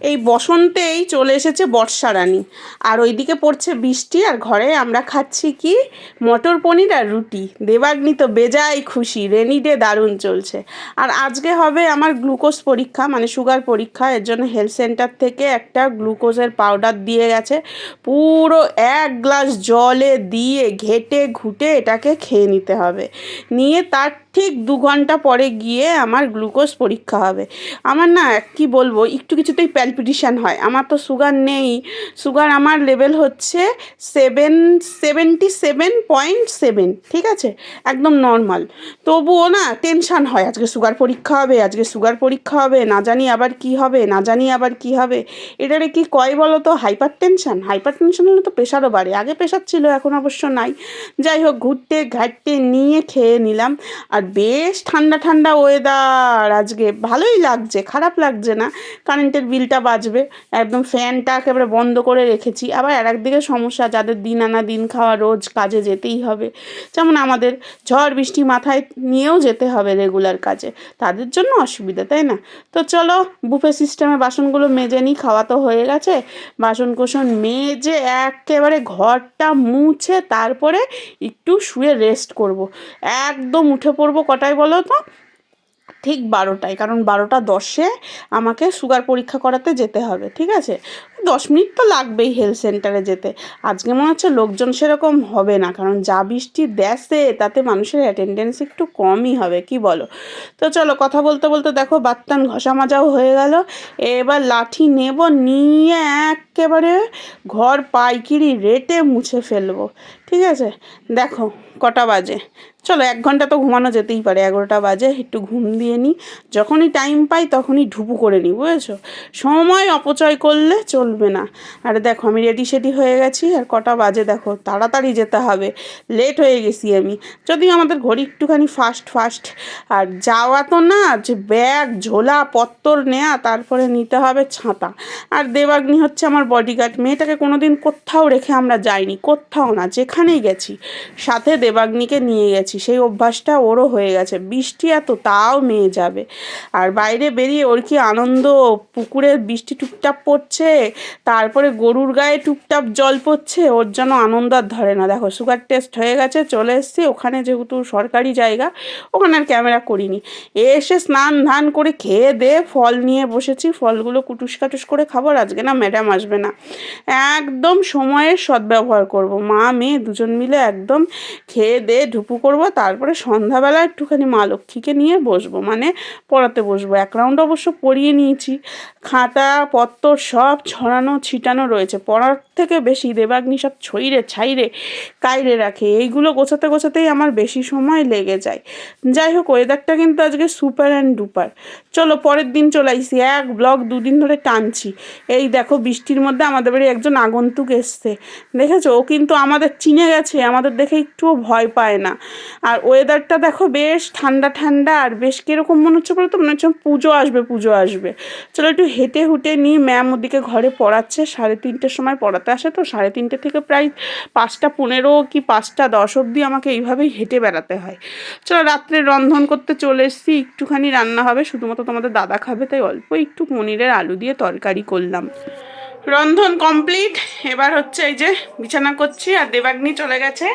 এই বসন্তেই চলে এসেছে বর্ষা রানী। আর ওইদিকে পড়ছে বৃষ্টি আর ঘরে আমরা খাচ্ছি কি? মটর পনির আর রুটি। দেবাগ্নি তো বেজায় খুশি, রেনি ডে দারুণ চলছে। আর আজকে হবে আমার গ্লুকোজ পরীক্ষা মানে সুগার পরীক্ষা। এর জন্য হেলথ সেন্টার থেকে একটা গ্লুকোজের পাউডার দিয়ে গেছে। পুরো এক গ্লাস জলে দিয়ে ঘেটে ঘুটে এটাকে খেয়ে নিতে হবে। নিয়ে তার ঠিক দু ঘণ্টা পরে গিয়ে আমার গ্লুকোজ পরীক্ষা হবে। আমার না, কি বলব, একটু কিছুতেই প্যালপিটিশান হয়। আমার তো সুগার নেই। সুগার আমার লেভেল হচ্ছে seven seventy seven point seven ঠিক আছে? একদম নর্মাল তবুও না টেনশান হয়, আজকে সুগার পরীক্ষা হবে, আজকে সুগার পরীক্ষা হবে, না জানি আবার কি হবে, না জানি আবার কি হবে। এটারে কি কয় বলো তো হাইপার টেনশান হাইপার টেনশন হলে তো প্রেশারও বাড়ে। আগে প্রেশার ছিল, এখন অবশ্য নাই। যাই হোক, ঘুরতে ঘাটতে নিয়ে খেয়ে নিলাম। আর বেশ ঠান্ডা ঠান্ডা ওয়েদার আজকে। ভালোই লাগছে, খারাপ লাগছে না। কারেন্টের বিলটা বাজবে, একদম ফ্যানটা একেবারে বন্ধ করে রেখেছি। আবার আর একদিকে সমস্যা, যাদের দিন আনা দিন খাওয়া রোজ কাজে যেতেই হবে। যেমন আমাদের ঝড় বৃষ্টি মাথায় নিয়েও যেতে হবে রেগুলার কাজে। তাদের জন্য অসুবিধা, তাই না? তো চলো বুফে সিস্টেমে বাসনগুলো মেজে নিই, খাওয়া তো হয়ে গেছে। বাসন কোসন মেজে একেবারে ঘরটা মুছে তারপরে একটু শুয়ে রেস্ট করব। একদম উঠে পড়ব কটায় বলো তো? ঠিক বারোটায়, কারণ বারোটা দশে আমাকে সুগার পরীক্ষা করাতে যেতে হবে, ঠিক আছে? দশ মিনিট তো লাগবেই হেলথ সেন্টারে যেতে। আজকে মনে হচ্ছে লোকজন সেরকম হবে না, কারণ যা বৃষ্টি দেশে তাতে মানুষের অ্যাটেন্ডেন্স একটু কমই হবে, কি বলো? তো চলো কথা বলতে বলতে দেখো বাত্তান ঘষা মাজাও হয়ে গেল, এবার লাঠি নেব, নিয়ে একেবারে ঘর পাইকিরি রেটে মুছে ফেলব। ঠিক আছে? দেখো, কটা বাজে। চলো, এক ঘণ্টা তো ঘুমানো যেতেই পারে। এগারোটা বাজে, একটু ঘুম দিয়ে নিই যখনই টাইম পাই, তখনই ঢুপু করে নিই বুঝেছ? সময় অপচয় করলে চলবে না। আর দেখো, আমি রেডি সেডি হয়ে গেছি, আর কটা বাজে দেখো, তাড়াতাড়ি যেতে হবে। লেট হয়ে গেছি আমি। যদিও আমাদের ঘড়ি একটুখানি ফাস্ট ফাস্ট আর যাওয়া তো না, যে ব্যাগ ঝোলা, পত্তর নেয়া, তারপরে নিতে হবে ছাতা। আর দেবাগ্নি হচ্ছে আমার বডিগার্ড মেয়েটাকে কোনো দিন কোথাও রেখে আমরা যাইনি, কোথাও না যেখানেই গেছি। সাথে দেবাগ্নিকে নিয়ে গেছি। সেই অভ্যাসটা ওরও হয়ে গেছে। বৃষ্টি এত, তাও মেয়ে যাবে। আর বাইরে বেরিয়ে ওর কি আনন্দ? পুকুরের বৃষ্টি টুপটাপ পড়ছে, তারপরে গরুর গায়ে টুপটাপ জল পড়ছে, ওর যেন আনন্দ আর ধরে না। দেখো সুগার টেস্ট হয়ে গেছে, চলে এসছি। ওখানে যেহেতু সরকারি জায়গা, ওখানে আর ক্যামেরা করিনি। এসে স্নান ধান করে খেয়ে দে, ফল নিয়ে বসেছি। ফলগুলো কুটুস কাটুস করে খাব আর আজকে না ম্যাডাম আসবে না। একদম সময়ের সদ্ব্যবহার করব। মা, মেয়ে দুজন মিলে একদম খেয়ে দেয়ে ঢুপু করব। তারপরে সন্ধ্যাবেলা একটুখানি মা লক্ষ্মীকে নিয়ে বসবো। মানে পড়াতে বসবো। এক রাউন্ড অবশ্য পড়িয়ে নিয়েছি। খাতা, পত্তর সব ছড়ানো, ছিটানো রয়েছে। পড়ার থেকে বেশি দেবাগ্নি সব ছইরে ছাইরে কাইরে রাখে। এইগুলো গোছাতে গোছাতেই আমার বেশি সময় লেগে যায়। যাই হোক ওয়েদারটা কিন্তু আজকে সুপার অ্যান্ড ডুপার চলো, পরের দিন চলে আইসি। এক ব্লক দুদিন ধরে টানছি। এই দেখো, বৃষ্টির মধ্যে আমাদের বাড়ি একজন আগন্তুক এসছে। দেখেছ? ও কিন্তু আমাদের চিনে গেছে। আমাদের দেখে একটুও ভয় পায় না। আর ওয়েদারটা দেখো, বেশ ঠান্ডা ঠান্ডা আর বেশ কীরকম মনে হচ্ছে বলো তো মনে হচ্ছে পুজো আসবে পুজো আসবে। চলো, একটু হেঁটে হুটে নিয়ে ম্যাম ওদিকে ঘরে পড়াচ্ছে। সাড়ে তিনটের সময় পড়াতে আসে তো সাড়ে তিনটে থেকে প্রায় পাঁচটা পনেরো কি পাঁচটা দশ অবধি আমাকে এইভাবেই হেঁটে বেড়াতে হয়। চলো রাত্রে রন্ধন করতে চলে এসেছি, একটুখানি রান্না হবে, শুধুমাত্র তোমাদের দাদা খাবে, তাই অল্প একটু পনিরের আলু দিয়ে তরকারি করলাম। রন্ধন কমপ্লিট, এবার হচ্ছে এই যে বিছানা করছি আর দেবাগ্নি চলে গেছে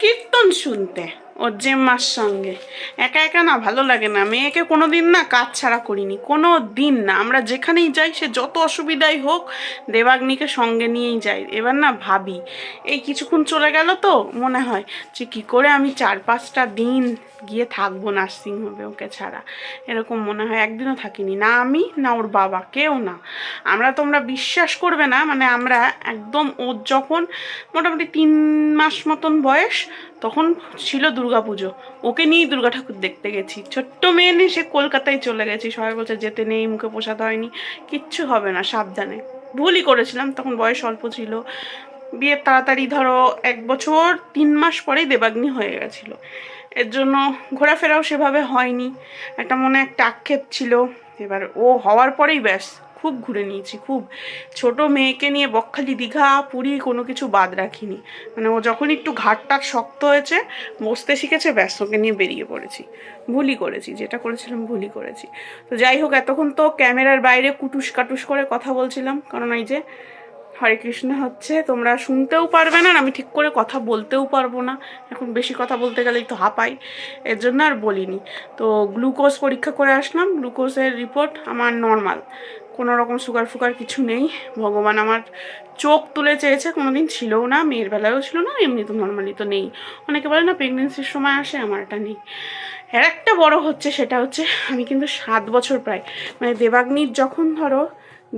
কীর্তন শুনতে। ওর মার সঙ্গে। একা একা না ভালো লাগে না। মেয়েকে কোনো দিন না কাজ ছাড়া করিনি। কোনো দিন না। আমরা যেখানেই যাই, সে যত অসুবিধাই হোক, দেবাগ্নিকে সঙ্গে নিয়েই যাই। এবার না ভাবি, এই কিছুক্ষণ চলে গেল তো, মনে হয় যে কী করে আমি চার পাঁচটা দিন গিয়ে থাকব নার্সিং হোমে ওকে ছাড়া। এরকম মনে হয় একদিনও থাকিনি। না আমি, না ওর বাবা, কেউ না। আমরা তোমরা বিশ্বাস করবে না মানে আমরা একদম ওর যখন মোটামুটি তিন মাস মতন বয়স, তখন ছিল দুর্গা পুজো ওকে নিয়েই দুর্গা ঠাকুর দেখতে গেছি। ছোট্ট মেয়ে নিয়ে সে কলকাতায় চলে গেছি। সবাই বলছে, যেতে নেই, মুখে পোষাতে হয়নি। কিচ্ছু হবে না, সাবধানে। ভুলই করেছিলাম, তখন বয়স অল্প ছিল। বিয়ের তাড়াতাড়ি ধরো, এক বছর, তিন মাস পরেই দেবাগ্নি হয়ে গেছিল। এর জন্য ঘোরাফেরাও সেভাবে হয়নি। একটা মনে একটা আক্ষেপ ছিল। এবার ও হওয়ার পরেই ব্যাস, খুব ঘুরে নিয়েছি, খুব। ছোট মেয়েকে নিয়ে বকখালি দীঘা, পুরী কোনো কিছু বাদ রাখিনি। মানে ও যখন একটু ঘাটটার শক্ত হয়েছে, বসতে শিখেছে, ব্যাস ওকে নিয়ে বেরিয়ে পড়েছি। ভুলই করেছি, যেটা করেছিলাম ভুলই করেছি। তো যাই হোক, এতক্ষণ তো ক্যামেরার বাইরে কুটুস কাটুস করে কথা বলছিলাম। কারণ এই যে হরে কৃষ্ণ হচ্ছে, তোমরা শুনতেও পারবে না, আর আমি ঠিক করে কথা বলতেও পারব না। এখন বেশি কথা বলতে গেলেই তো হাঁপাই, এর জন্য আর বলিনি। তো গ্লুকোজ পরীক্ষা করে আসলাম, গ্লুকোজের রিপোর্ট আমার নর্মাল। কোনো রকম সুগার ফুগার কিছু নেই। ভগবান আমার চোখ তুলে চেয়েছে কোনো দিন ছিলও না, মেয়ের বেলায়ও ছিল না, এমনি তো নর্মালি তো নেই। অনেকে বলে না প্রেগনেন্সির সময় আসে, আমার এটা নেই। আর একটা বড় হচ্ছে, সেটা হচ্ছে আমি কিন্তু সাত বছর প্রায় মানে দেবাগ্নির যখন ধরো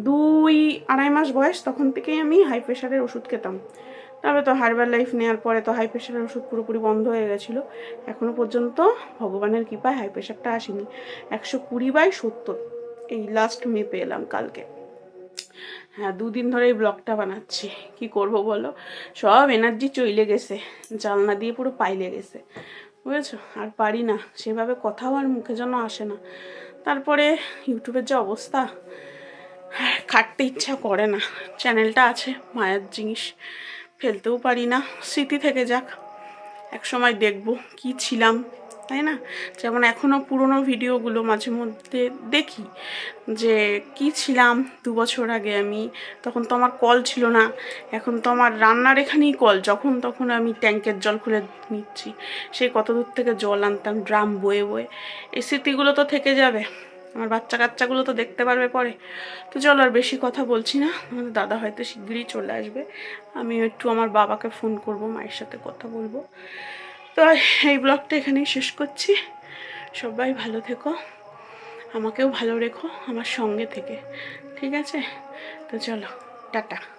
দুই আড়াই মাস বয়স, তখন থেকেই আমি হাই প্রেশারের ওষুধ খেতাম। তবে তো হার্বাল লাইফ নেওয়ার পরে তো হাই প্রেশারের ওষুধ পুরোপুরি বন্ধ হয়ে গেছিল। এখনও পর্যন্ত ভগবানের কৃপায় হাই প্রেশারটা আসেনি। একশো কুড়ি বাই সত্তর, এই লাস্ট মে পেলাম কালকে। হ্যাঁ দুদিন ধরে এই ব্লগটা বানাচ্ছি। কি করব বলো? সব এনার্জি চইলে গেছে, জানলা দিয়ে পুরো পাইলে গেছে। বুঝেছ? আর পারি না, সেভাবে কথাও আর মুখে যেন আসে না। তারপরে ইউটিউবের যে অবস্থা খাটতে ইচ্ছা করে না। চ্যানেলটা আছে, মায়ের জিনিস। ফেলতেও পারি না। স্মৃতি থেকে যাক এক সময় দেখব কি ছিলাম, তাই না? যেমন এখনও পুরনো ভিডিওগুলো মাঝে মধ্যে দেখি যে, কি ছিলাম দু বছর আগে আমি? তখন তো আমার কল ছিল না। এখন তো আমার রান্নার এখানেই কল। যখন তখন আমি ট্যাঙ্কের জল খুলে নিচ্ছি। সেই কত দূর থেকে জল আনতাম, ড্রাম বয়ে বয়ে। এই স্মৃতিগুলো তো থেকে যাবে। আমার বাচ্চা কাচ্চাগুলো তো দেখতে পারবে পরে। তো চলো আর বেশি কথা বলছি না। আমাদের দাদা হয়তো শিগগিরই চলে আসবে। আমি একটু আমার বাবাকে ফোন করব, মায়ের সাথে কথা বলব। তো এই ব্লগটা এখানেই শেষ করছি। সবাই ভালো থেকো। আমাকেও ভালো রেখো আমার সঙ্গে থেকে। ঠিক আছে? তো চলো, টাটা।